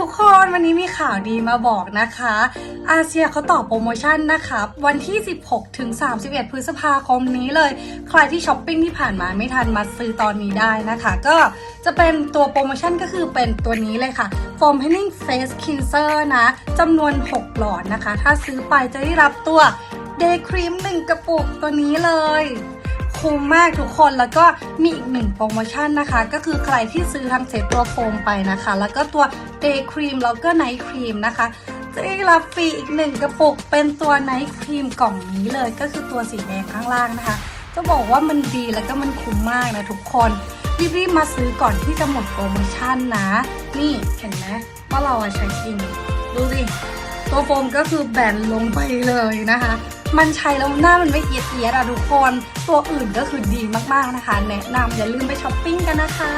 ทุกคนวันนี้มีข่าวดีมาบอกนะคะ อาเซียเขาต่อโปรโมชั่นนะคะวันที่ 16 ถึง 31 พฤษภาคมนี้เลย ใครที่ช้อปปิ้งที่ผ่านมาไม่ทันมาซื้อตอนนี้ได้นะคะ ก็จะเป็นตัวโปรโมชั่นก็คือเป็นตัวนี้เลยค่ะ Foam Healing Face Cleanser นะจำนวน 6 หลอดนะคะ ถ้าซื้อไปจะได้รับตัว Day Cream 1กระปุกตัวนี้เลย คุ้มมากทุกคนแล้วก็มีอีกหนึ่งโปรโมชั่นนะคะ ก็คือใครที่ซื้อทั้งเซตตัวโฟมไปนะคะ แล้วก็ตัว Day Cream แล้วก็ Night Cream นะคะจะได้รับฟรีอีกหนึ่งกระปุกเป็นตัว Night Cream กล่องนี้เลย ก็คือตัวสีแดงข้างล่างนะคะ จะบอกว่ามันดีแล้วก็มันคุ้มมากนะทุกคนรีบๆมาซื้อก่อนที่จะหมดโปรโมชั่นนะ นี่เห็นไหมว่าเราใช้จริงดูสิ ตัวโฟมก็คือแบนลงไปเลยนะคะ มันใช้แล้วหน้ามันไม่เอียดเอียดอะทุกคน ตัวอื่นก็คือดีมากๆนะคะ แนะนำอย่าลืมไปช้อปปิ้งกันนะคะ